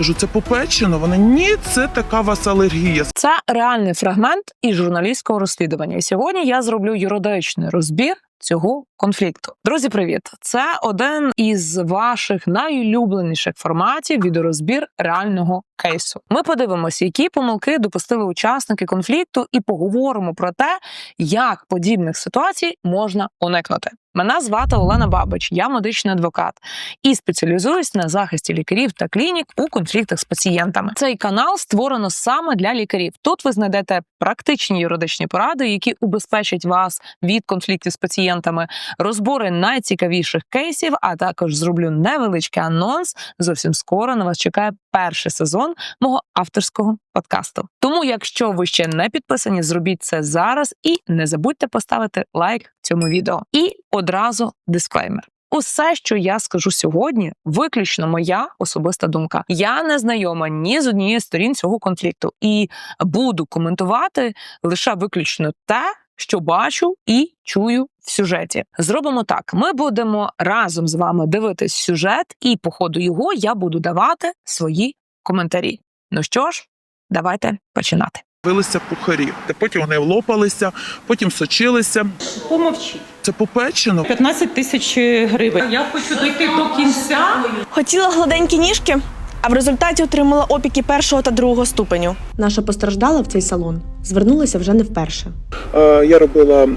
Кажу, це попечено. Вони ні, це така вас алергія. Це реальний фрагмент із журналістського розслідування. І сьогодні я зроблю юридичний розбір цього конфлікту. Друзі, привіт! Це один із ваших найулюбленіших форматів відеорозбір реального кейсу. Ми подивимося, які помилки допустили учасники конфлікту, і поговоримо про те, як подібних ситуацій можна уникнути. Мене звати Олена Бабич, я медичний адвокат і спеціалізуюсь на захисті лікарів та клінік у конфліктах з пацієнтами. Цей канал створено саме для лікарів. Тут ви знайдете практичні юридичні поради, які убезпечать вас від конфліктів з пацієнтами, розбори найцікавіших кейсів, а також зроблю невеличкий анонс. Зовсім скоро на вас чекає перший сезон мого авторського подкасту. Тому, якщо ви ще не підписані, зробіть це зараз і не забудьте поставити лайк цьому відео. І одразу дисклеймер. Усе, що я скажу сьогодні, виключно моя особиста думка. Я не знайома ні з однієї сторін цього конфлікту і буду коментувати лише виключно те, що бачу і чую в сюжеті. Зробимо так: ми будемо разом з вами дивитись сюжет, і по ходу його я буду давати свої коментарі. Ну що ж, давайте починати. Вилися пухарі. Та потім вони лопалися, потім сочилися. Помовчіть. Це попечено. 15 тисяч гривень. Я хочу дойти до кінця. Хотіла гладенькі ніжки, а в результаті отримала опіки першого та другого ступеню. Наша постраждала в цей салон звернулася вже не вперше. Е, Я робила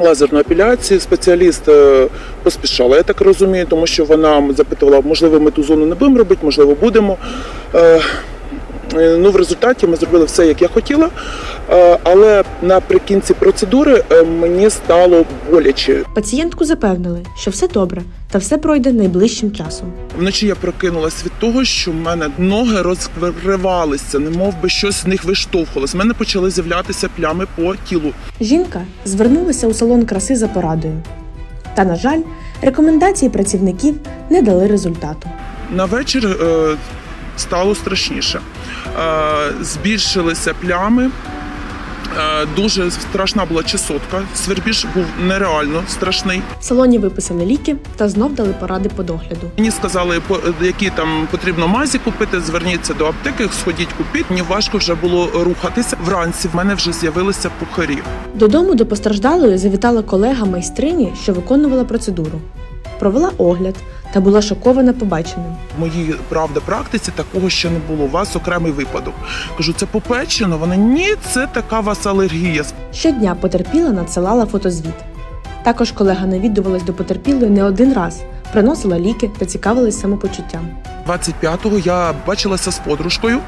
лазерну апеляцію. Спеціаліст е, поспішала, я так розумію, тому що вона запитувала, можливо, ми ту зону не будемо робити, можливо, будемо. Е, Ну, в результаті ми зробили все, як я хотіла, Е, але наприкінці процедури е, мені стало боляче. Пацієнтку запевнили, що все добре та все пройде найближчим часом. Вночі я прокинулась від того, що в мене ноги розривалися, немов би щось з них виштовхувалось. У мене почали з'являтися плями по тілу. Жінка звернулася у салон краси за порадою. Та, на жаль, рекомендації працівників не дали результату. На вечір стало страшніше. Е, збільшилися плями. Е, дуже страшна була чесотка. Свербіж був нереально страшний. В салоні виписали ліки та знов дали поради по догляду. Мені сказали, які там потрібно мазі купити. Зверніться до аптеки, сходіть купіть. Мені важко вже було рухатися. Вранці в мене вже з'явилися пухарі. Додому до постраждалої завітала колега майстрині, що виконувала процедуру. Провела огляд та була шокована побаченим. В моїй правда практиці такого ще не було. У вас окремий випадок. Кажу, це попечено. Вона ні, це така у вас алергія. Щодня потерпіла надсилала фотозвіт. Також колега навідувалась до потерпілої не один раз, приносила ліки та цікавилась самопочуттям. 25-го я бачилася з подружкою,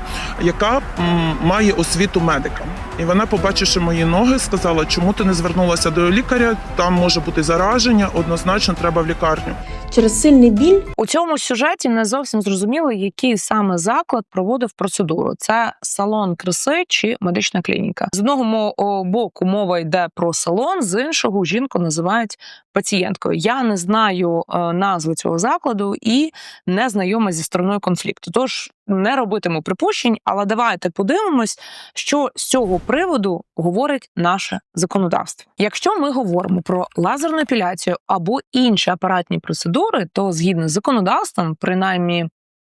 яка м, має освіту медика. І вона, побачивши мої ноги, сказала, чому ти не звернулася до лікаря? Там може бути зараження, однозначно треба в лікарню. Через сильний біль У цьому сюжеті не зовсім зрозуміло, який саме заклад проводив процедуру: це салон краси чи медична клініка. З одного боку мова йде про салон, з іншого жінку називають пацієнткою. Я не знаю е, назви цього закладу і не знайома зі стороною конфлікту. Тож не робитиму припущень, але давайте подивимось, що з цього приводу говорить наше законодавство. Якщо ми говоримо про лазерну епіляцію або інші апаратні процедури, то згідно з законодавством, принаймні.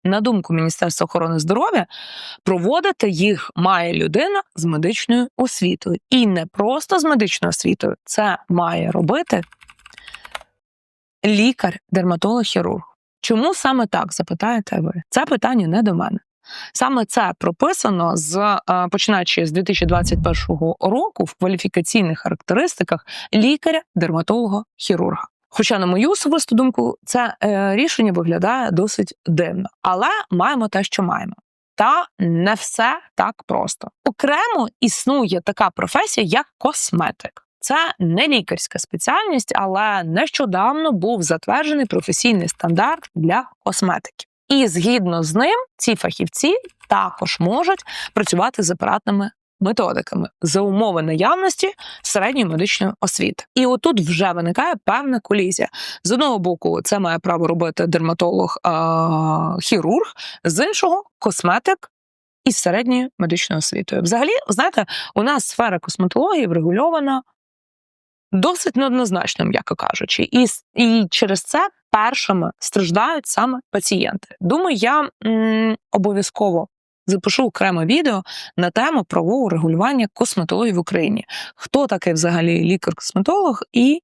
На думку Міністерства охорони здоров'я, проводити їх має людина з медичною освітою. І не просто з медичною освітою, це має робити лікар-дерматолог-хірург. Чому саме так запитаєте ви? Це питання не до мене. Саме це прописано з е, починаючи з 2021 року в кваліфікаційних характеристиках лікаря-дерматолога-хірурга. Хоча, на мою особисту думку, це е, рішення виглядає досить дивно, але маємо те, що маємо. Та не все так просто. Окремо існує така професія, як косметик. Це не лікарська спеціальність, але нещодавно був затверджений професійний стандарт для косметики. І згідно з ним, ці фахівці також можуть працювати з апаратними методиками за умови наявності середньої медичної освіти. І отут вже виникає певна колізія. З одного боку, це має право робити дерматолог-хірург, з іншого косметик. Із середньою медичною освітою. Взагалі, знаєте, у нас сфера косметології врегульована досить неоднозначно, м'яко кажучи, і, і через це першими страждають саме пацієнти. Думаю, я м, обов'язково запишу окреме відео на тему правового регулювання косметології в Україні. Хто такий взагалі лікар-косметолог і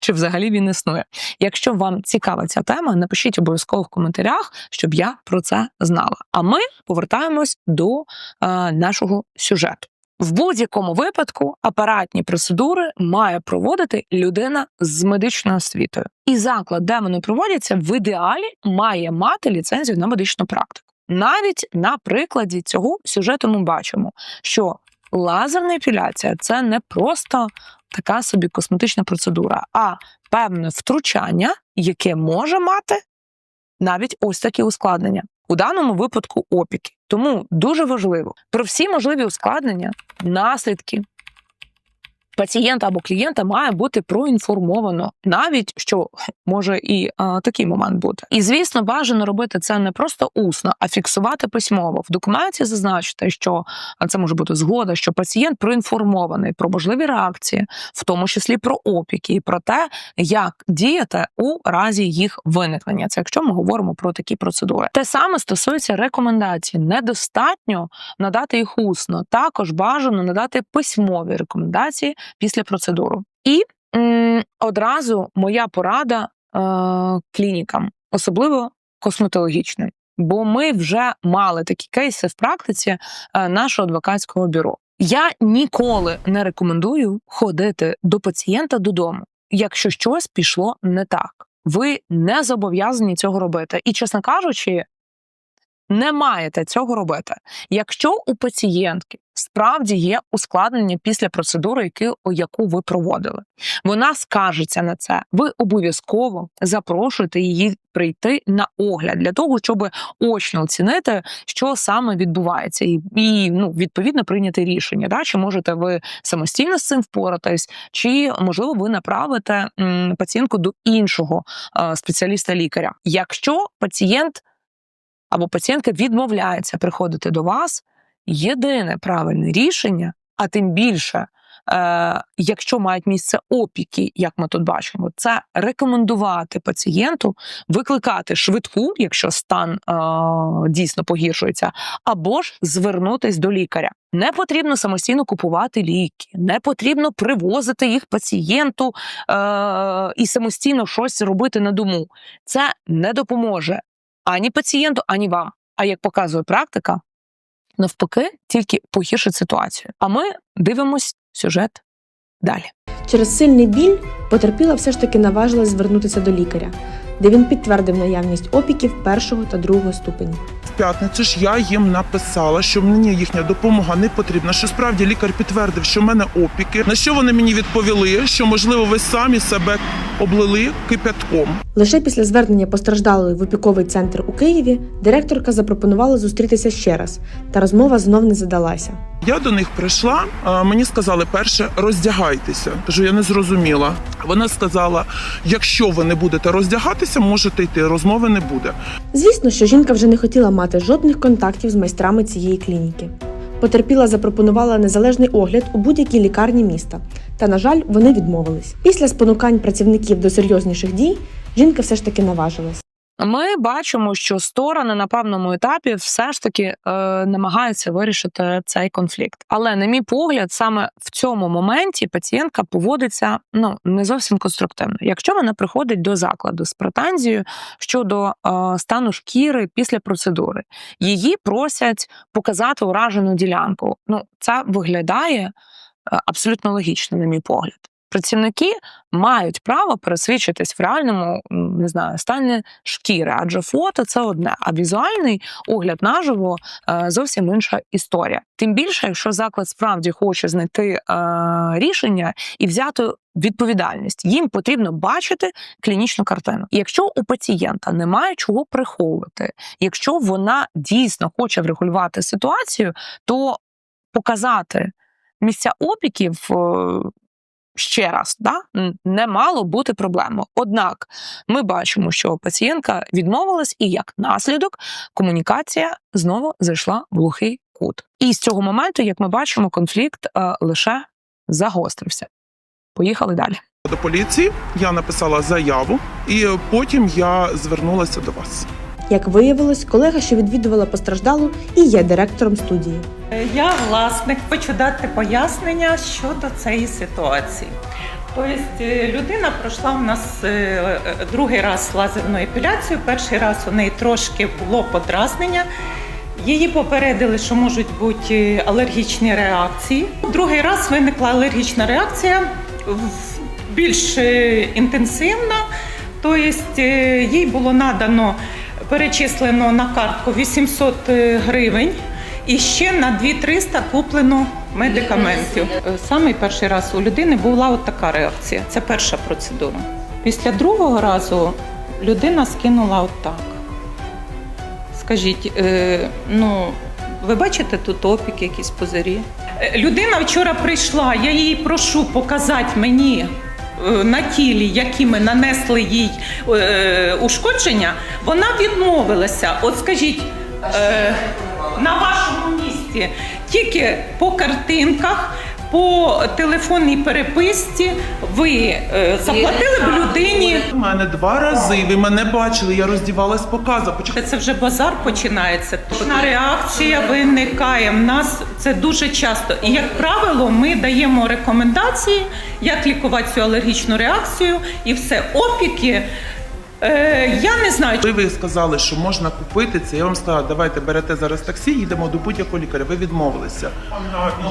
чи взагалі він існує? Якщо вам цікава ця тема, напишіть обов'язково в коментарях, щоб я про це знала. А ми повертаємось до е, нашого сюжету. В будь-якому випадку апаратні процедури має проводити людина з медичною освітою. І заклад, де вони проводяться, в ідеалі має мати ліцензію на медичну практику. Навіть на прикладі цього сюжету ми бачимо, що лазерна епіляція це не просто така собі косметична процедура, а певне втручання, яке може мати навіть ось такі ускладнення. У даному випадку опіки. Тому дуже важливо про всі можливі ускладнення, наслідки пацієнта або клієнта має бути проінформовано, навіть що може і а, такий момент бути. І звісно, бажано робити це не просто усно, а фіксувати письмово. В документі зазначити, що а це може бути згода, що пацієнт проінформований про можливі реакції, в тому числі про опіки, і про те, як діяти у разі їх виникнення. Це якщо ми говоримо про такі процедури. Те саме стосується рекомендацій. Недостатньо надати їх усно. Також бажано надати письмові рекомендації після процедури. І м, одразу моя порада е, клінікам, особливо косметологічним. Бо ми вже мали такі кейси в практиці е, нашого адвокатського бюро. Я ніколи не рекомендую ходити до пацієнта додому, якщо щось пішло не так. Ви не зобов'язані цього робити. І, чесно кажучи, не маєте цього робити. Якщо у пацієнтки справді є ускладнення після процедури, які, яку ви проводили, вона скаржиться на це. Ви обов'язково запрошуєте її прийти на огляд для того, щоб очно оцінити, що саме відбувається, і, і ну, відповідно прийняти рішення. Да? Чи можете ви самостійно з цим впоратись, чи можливо ви направите м, пацієнтку до іншого е, спеціаліста-лікаря. Якщо пацієнт або пацієнтка відмовляється приходити до вас, єдине правильне рішення, а тим більше, е, якщо мають місце опіки, як ми тут бачимо, це рекомендувати пацієнту викликати швидку, якщо стан е, дійсно погіршується, або ж звернутись до лікаря. Не потрібно самостійно купувати ліки, не потрібно привозити їх пацієнту е, і самостійно щось робити на дому. Це не допоможе ані пацієнту, ані вам. А як показує практика, навпаки, тільки погіршить ситуацію. А ми дивимось сюжет далі. Через сильний біль потерпіла все ж таки наважилась звернутися до лікаря, де він підтвердив наявність опіків першого та другого ступені. В п'ятницю ж я їм написала, що мені їхня допомога не потрібна. Що справді лікар підтвердив, що в мене опіки. На що вони мені відповіли? Що можливо ви самі себе облили кипятком. Лише після звернення постраждалої в опіковий центр у Києві директорка запропонувала зустрітися ще раз, та розмова знов не задалася. Я до них прийшла. Мені сказали, перше, роздягайтеся. Кажу, я не зрозуміла. Вона сказала: якщо ви не будете роздягатися, можете йти. Розмови не буде. Звісно, що жінка вже не хотіла мати жодних контактів з майстрами цієї клініки. Потерпіла запропонувала незалежний огляд у будь-якій лікарні міста, та, на жаль, вони відмовились. Після спонукань працівників до серйозніших дій жінка все ж таки наважилась. Ми бачимо, що сторони на певному етапі все ж таки е, намагаються вирішити цей конфлікт. Але, на мій погляд, саме в цьому моменті пацієнтка поводиться ну не зовсім конструктивно. Якщо вона приходить до закладу з претензією щодо е, стану шкіри після процедури, її просять показати уражену ділянку. Ну, це виглядає е, абсолютно логічно, на мій погляд. Працівники мають право пересвідчитись в реальному не знаю стані шкіри, адже фото це одне, а візуальний огляд наживо е, зовсім інша історія. Тим більше, якщо заклад справді хоче знайти е, рішення і взяти відповідальність, їм потрібно бачити клінічну картину. Якщо у пацієнта немає чого приховувати, якщо вона дійсно хоче врегулювати ситуацію, то показати місця опіків. Е, ще раз, да, не мало бути проблемою. Однак ми бачимо, що пацієнтка відмовилась, і як наслідок комунікація знову зайшла в глухий кут. І з цього моменту, як ми бачимо, конфлікт е, лише загострився. Поїхали далі. до поліції, я написала заяву, і потім я звернулася до вас. Як виявилось, колега, що відвідувала постраждалу, і є директором студії. Я власник хочу дати пояснення щодо цієї ситуації. Тобто е, людина пройшла у нас е, е, другий раз лазерну епіляцію. Перший раз у неї трошки було подразнення. Її попередили, що можуть бути алергічні реакції. Другий раз виникла алергічна реакція більш інтенсивна. Тобто їй було надано перечислено на картку 800 гривень і ще на 2300 куплено медикаментів. Е, Самий перший раз у людини була от така реакція. Це перша процедура. Після другого разу людина скинула отак. Скажіть, е, ну ви бачите тут опіки, якісь позирі? Е, Людина вчора прийшла, я її прошу показати мені. Е, На тілі, які ми нанесли їй е, ушкодження, вона відмовилася. От скажіть, е, на вашому місці тільки по картинках, по телефонній переписці ви е, заплатили б людині. У мене два рази. Ви мене бачили, я роздівалась показа. Це вже базар починається. Одна реакція виникає. В нас це дуже часто. І як правило, ми даємо рекомендації, як лікувати цю алергічну реакцію, і все опіки. Е, я не знаю, Коли ви сказали, що можна купити це, я вам сказала, давайте берете зараз таксі, їдемо до будь-якого лікаря. Ви відмовилися.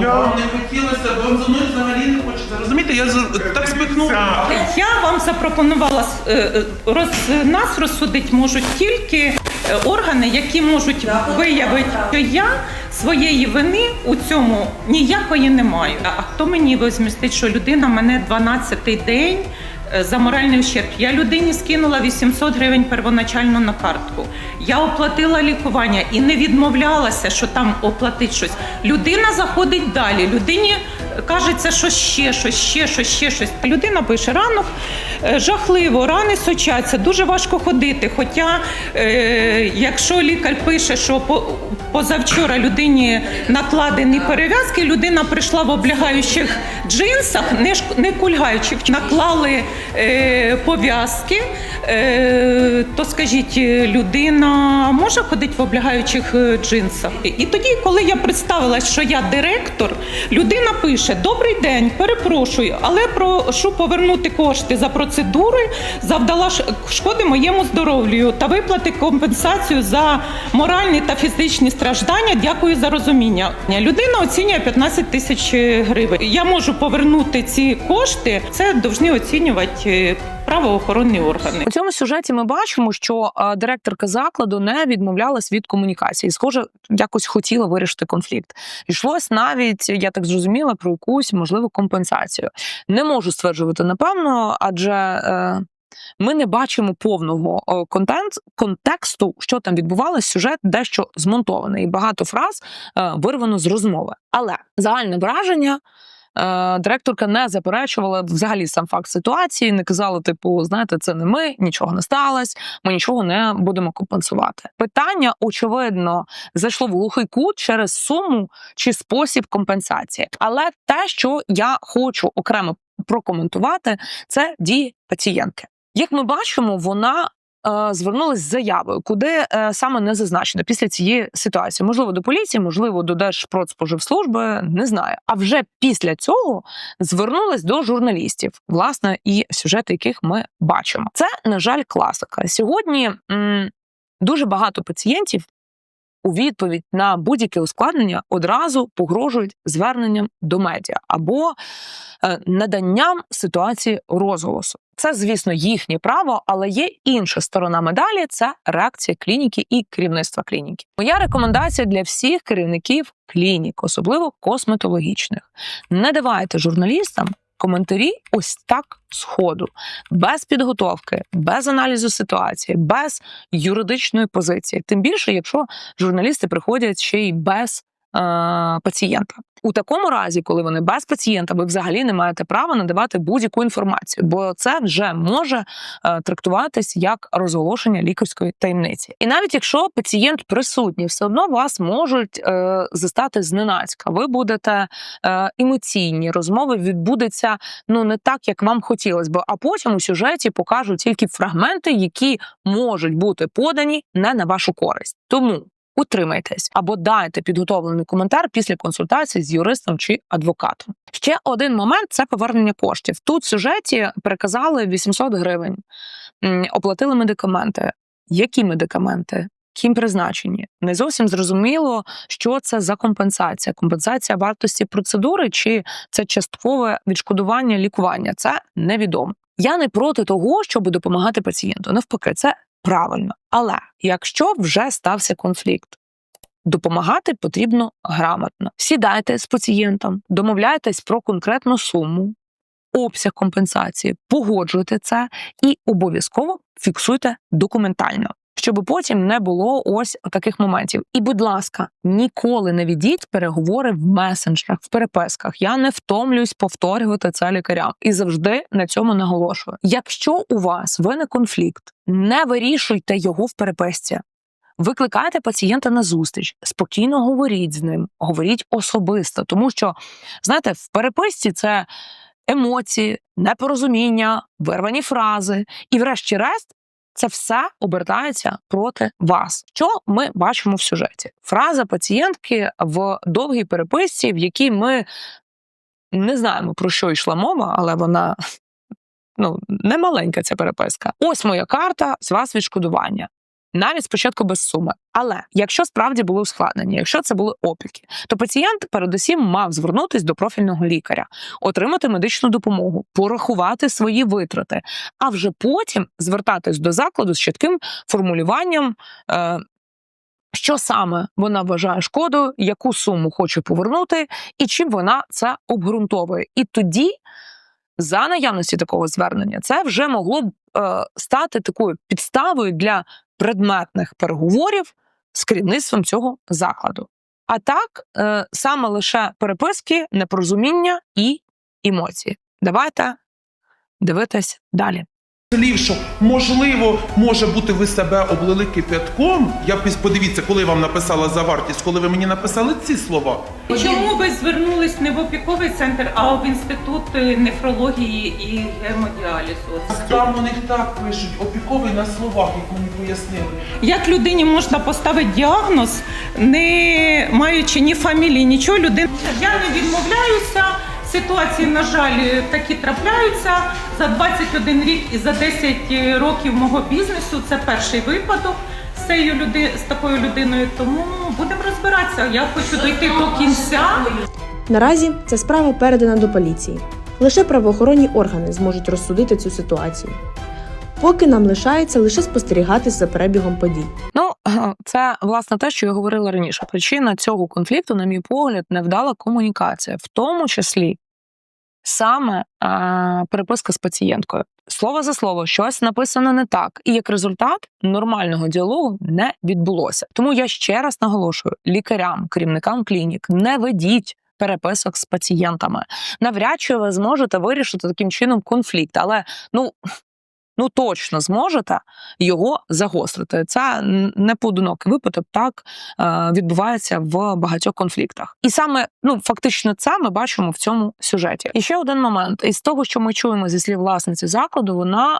Я не хотілося, вам за мною взагалі не хочеться. Розумієте, я з- так спихнула. Я вам запропонувала е, е, роз, нас розсудити можуть тільки е, органи, які можуть виявити, що я своєї вини у цьому ніякої не маю. А хто мені возмістить, що людина мене 12-й день за моральний ущерб? Я людині скинула 800 гривень первоначально на картку. Я оплатила лікування і не відмовлялася, що там оплатить щось. Людина заходить далі. Людині кажеться, що ще щось, ще щось, ще щось. Людина пише ранок е, жахливо, рани сочаться, дуже важко ходити. Хоча, е, якщо лікар пише, що по, позавчора людині накладені перев'язки, людина прийшла в облягаючих джинсах, не, не кульгаючих, наклали е, пов'язки, е, то скажіть, людина може ходити в облягаючих е, джинсах? І- тоді, коли я представилась, що я директор, людина пише: Добрий день, перепрошую, але прошу повернути кошти за процедури, завдала шкоди моєму здоров'ю та виплати компенсацію за моральні та фізичні страждання. Дякую за розуміння. Людина оцінює 15 тисяч гривень. Я можу повернути ці кошти. Це повинні оцінювати правоохоронні органи. У цьому сюжеті ми бачимо, що е, директорка закладу не відмовлялась від комунікації. Схоже, якось хотіла вирішити конфлікт. Йшлось навіть, я так зрозуміла, про якусь можливу компенсацію. Не можу стверджувати напевно, адже. Е, ми не бачимо повного контент, контексту, що там відбувалося. Сюжет дещо змонтований, і багато фраз е, вирвано з розмови. Але загальне враження Директорка не заперечувала взагалі сам факт ситуації, не казала, типу, знаєте, це не ми, нічого не сталося, ми нічого не будемо компенсувати. Питання, очевидно, зайшло в глухий кут через суму чи спосіб компенсації. Але те, що я хочу окремо прокоментувати, це дії пацієнтки. Як ми бачимо, вона. Е, Звернулась з заявою, куди е, саме не зазначено після цієї ситуації. Можливо, до поліції, можливо, до Держпродспоживслужби, не знаю. А вже після цього звернулась до журналістів, власне, і сюжети яких ми бачимо. Це, на жаль, класика. Сьогодні м, дуже багато пацієнтів у відповідь на будь-яке ускладнення одразу погрожують зверненням до медіа або е, наданням ситуації розголосу. Це, звісно, їхнє право, але є інша сторона медалі це реакція клініки і керівництва клініки. Моя рекомендація для всіх керівників клінік, особливо косметологічних: не давайте журналістам коментарі ось так сходу, без підготовки, без аналізу ситуації, без юридичної позиції. Тим більше, якщо журналісти приходять ще й без пацієнта. У такому разі, коли вони без пацієнта, ви взагалі не маєте права надавати будь-яку інформацію, бо це вже може е, трактуватись як розголошення лікарської таємниці. І навіть якщо пацієнт присутній, все одно вас можуть е, застати зненацька. Ви будете е, емоційні, розмови відбудеться ну не так, як вам хотілося б. А потім у сюжеті покажуть тільки фрагменти, які можуть бути подані не на вашу користь. Тому утримайтесь або дайте підготовлений коментар після консультації з юристом чи адвокатом. Ще один момент це повернення коштів. Тут в сюжеті переказали 800 гривень, оплатили медикаменти. Які медикаменти? Ким призначені? Не зовсім зрозуміло, що це за компенсація. Компенсація вартості процедури чи це часткове відшкодування лікування. Це невідомо. Я не проти того, щоб допомагати пацієнту. Навпаки, це правильно. Але якщо вже стався конфлікт, допомагати потрібно грамотно. Сідайте з пацієнтом, домовляйтесь про конкретну суму, обсяг компенсації, погоджуйте це і обов'язково фіксуйте документально. Щоб потім не було ось таких моментів. І, будь ласка, ніколи не ведіть переговори в месенджерах, в переписках. Я не втомлююсь повторювати це лікарям і завжди на цьому наголошую. Якщо у вас виник конфлікт, не вирішуйте його в переписці. Викликайте пацієнта на зустріч, спокійно говоріть з ним, говоріть особисто, тому що знаєте, в переписці це емоції, непорозуміння, вирвані фрази, і, врешті-решт, це все обертається проти вас. Що ми бачимо в сюжеті? Фраза пацієнтки в довгій переписці, в якій ми не знаємо про що йшла мова, але вона ну не маленька ця переписка. Ось моя карта з вас відшкодування. Навіть спочатку без суми. Але якщо справді були ускладнення, якщо це були опіки, то пацієнт передусім мав звернутись до профільного лікаря, отримати медичну допомогу, порахувати свої витрати, а вже потім звертатись до закладу з чітким формулюванням. Е- що саме вона вважає шкодою, яку суму хоче повернути, і чим вона це обґрунтовує. І тоді, за наявності такого звернення, це вже могло б е, стати такою підставою для предметних переговорів з керівництвом цього закладу. А так, е, саме лише переписки, непорозуміння і емоції. Давайте дивитись далі. Слів, що можливо, може бути, ви себе облили кипятком. Я подивіться, коли вам написала за вартість, коли ви мені написали ці слова. Чому ви звернулись не в опіковий центр, а в інститут е, нефрології і гемодіалізу? Там у них так пишуть, опіковий на словах, як мені пояснили. Як людині можна поставити діагноз, не маючи ні фамілії, нічого людини? Я не відмовляюся. Ситуації, на жаль, такі трапляються за 21 рік і за 10 років мого бізнесу. Це перший випадок з цією люди з такою людиною. Тому будемо розбиратися. Я хочу дойти до кінця. Наразі ця справа передана до поліції. Лише правоохоронні органи зможуть розсудити цю ситуацію. Поки нам лишається лише спостерігати за перебігом подій. Ну, це власне те, що я говорила раніше. Причина цього конфлікту, на мій погляд, невдала комунікація, в тому числі саме а, переписка з пацієнткою. Слово за слово, щось написано не так, і як результат нормального діалогу не відбулося. Тому я ще раз наголошую: лікарям, керівникам клінік, не ведіть. Переписок з пацієнтами навряд чи ви зможете вирішити таким чином конфлікт, але ну ну точно зможете його загострити. Це не поодинокий випадок, так е, відбувається в багатьох конфліктах. І саме ну фактично це ми бачимо в цьому сюжеті. І ще один момент: із того, що ми чуємо зі слів власниці закладу, вона.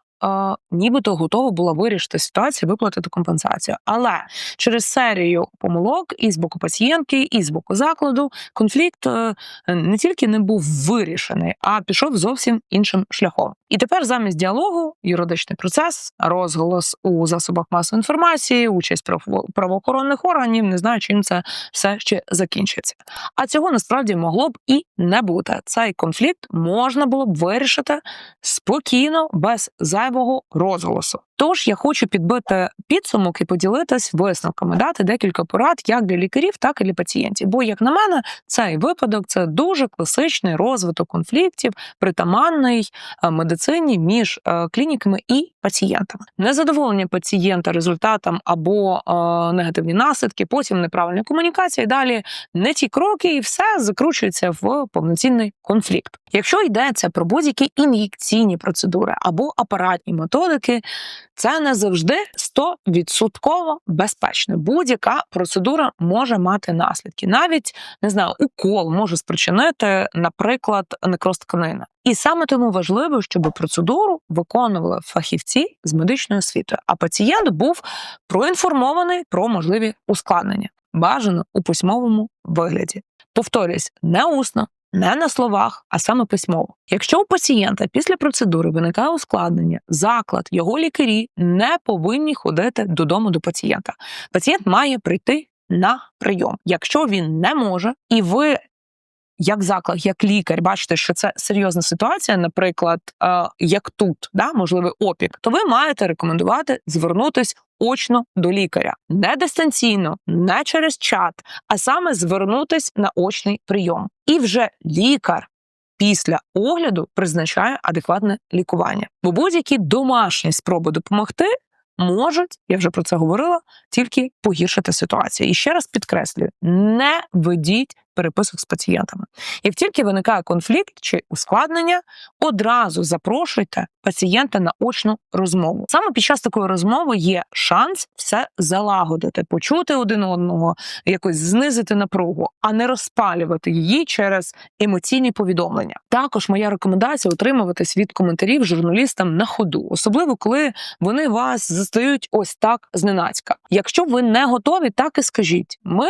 Нібито готова була вирішити ситуацію, виплатити компенсацію, але через серію помилок і з боку пацієнтки, і з боку закладу конфлікт е, не тільки не був вирішений, а пішов зовсім іншим шляхом. І тепер замість діалогу юридичний процес, розголос у засобах масової інформації, участь право- правоохоронних органів. Не знаю, чим це все ще закінчиться. А цього насправді могло б і не бути. Цей конфлікт можна було б вирішити спокійно, без зайвого розголосу. Тож я хочу підбити підсумок і поділитись висновками, дати декілька порад як для лікарів, так і для пацієнтів. Бо, як на мене, цей випадок це дуже класичний розвиток конфліктів, притаманний е, медицині між е, клініками і пацієнтами. Незадоволення пацієнта результатом або е, негативні наслідки, потім неправильна комунікація. І далі не ті кроки, і все закручується в повноцінний конфлікт. Якщо йдеться про будь-які ін'єкційні процедури або апаратні методики, це не завжди 100% безпечно. Будь-яка процедура може мати наслідки. Навіть не знаю, укол може спричинити, наприклад, некроз тканини. І саме тому важливо, щоб процедуру виконували фахівці з медичною освітою, а пацієнт був проінформований про можливі ускладнення, бажано у письмовому вигляді. Повторюсь, не усно, не на словах, а саме письмово. Якщо у пацієнта після процедури виникає ускладнення, заклад, його лікарі не повинні ходити додому до пацієнта. Пацієнт має прийти на прийом. Якщо він не може, і ви. Як заклад, як лікар, бачите, що це серйозна ситуація, наприклад, е, як тут, да, можливий опік, то ви маєте рекомендувати звернутись очно до лікаря, не дистанційно, не через чат, а саме звернутись на очний прийом. І вже лікар після огляду призначає адекватне лікування. Бо будь-які домашні спроби допомогти можуть, я вже про це говорила, тільки погіршити ситуацію. І ще раз підкреслюю: не ведіть переписок з пацієнтами. Як тільки виникає конфлікт чи ускладнення, одразу запрошуйте пацієнта на очну розмову. Саме під час такої розмови є шанс все залагодити, почути один одного, якось знизити напругу, а не розпалювати її через емоційні повідомлення. Також моя рекомендація утримуватись від коментарів журналістам на ходу, особливо коли вони вас застають ось так зненацька. Якщо ви не готові, так і скажіть. Ми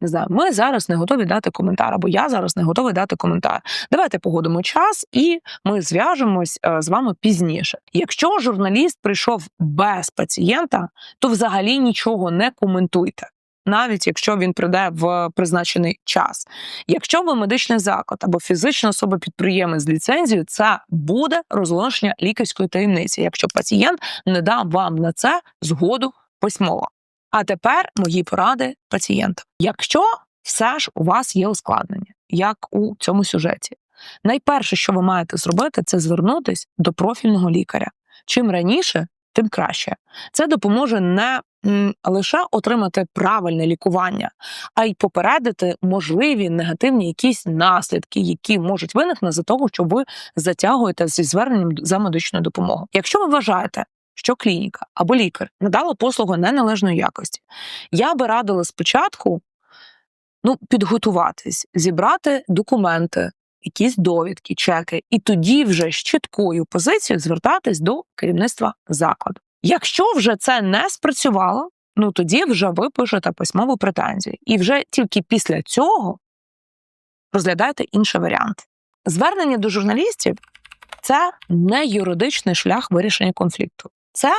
не знаю, ми зараз не готові дати коментар, або я зараз не готовий дати коментар. Давайте погодимо час, і ми зв'яжемось е, з вами пізніше. Якщо журналіст прийшов без пацієнта, то взагалі нічого не коментуйте. Навіть якщо він прийде в призначений час. Якщо ви медичний заклад або фізична особа підприємець з ліцензією, це буде розголошення лікарської таємниці, якщо пацієнт не дав вам на це згоду письмово. А тепер мої поради пацієнтам. Якщо все ж у вас є ускладнення, як у цьому сюжеті, найперше, що ви маєте зробити, це звернутись до профільного лікаря. Чим раніше, тим краще. Це допоможе не лише отримати правильне лікування, а й попередити можливі негативні якісь наслідки, які можуть виникнути за того, що ви затягуєте зі зверненням за медичною допомогою. Якщо ви вважаєте, що клініка або лікар надала послугу неналежної якості, я би радила спочатку ну, підготуватись, зібрати документи, якісь довідки, чеки, і тоді вже з чіткою позицією звертатись до керівництва закладу. Якщо вже це не спрацювало, ну тоді вже ви пишете письмову претензію, і вже тільки після цього розглядайте інший варіант. Звернення до журналістів це не юридичний шлях вирішення конфлікту. Це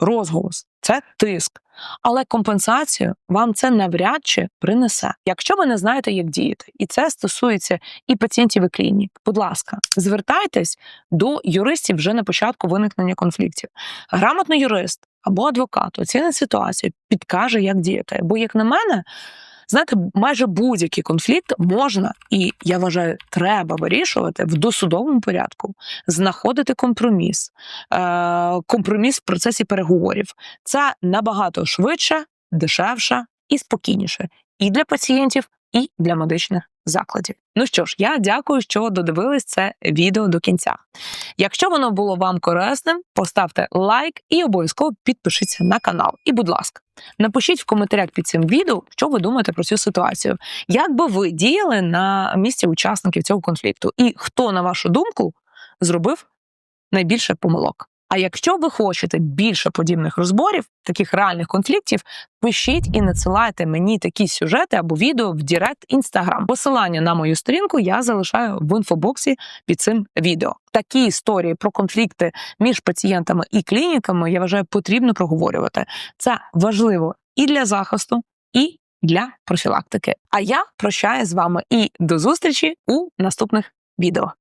розголос, це тиск. Але компенсацію вам це навряд чи принесе, якщо ви не знаєте, як діяти. І це стосується і пацієнтів, і клінік. Будь ласка, звертайтесь до юристів вже на початку виникнення конфліктів. Грамотний юрист або адвокат оцінить ситуацію, підкаже, як діяти. Бо, як на мене, знаєте, майже будь-який конфлікт можна і я вважаю, треба вирішувати в досудовому порядку, знаходити компроміс, е- компроміс в процесі переговорів. Це набагато швидше, дешевше і спокійніше і для пацієнтів, і для медичних закладів. Ну що ж, я дякую, що додивились це відео до кінця. Якщо воно було вам корисним, поставте лайк і обов'язково підпишіться на канал. І, будь ласка, напишіть в коментарях під цим відео, що ви думаєте про цю ситуацію. Як би ви діяли на місці учасників цього конфлікту? І хто, на вашу думку, зробив найбільше помилок? А якщо ви хочете більше подібних розборів, таких реальних конфліктів, пишіть і надсилайте мені такі сюжети або відео в Директ Інстаграм. Посилання на мою сторінку я залишаю в інфобоксі під цим відео. Такі історії про конфлікти між пацієнтами і клініками я вважаю потрібно проговорювати. Це важливо і для захисту, і для профілактики. А я прощаю з вами і до зустрічі у наступних відео.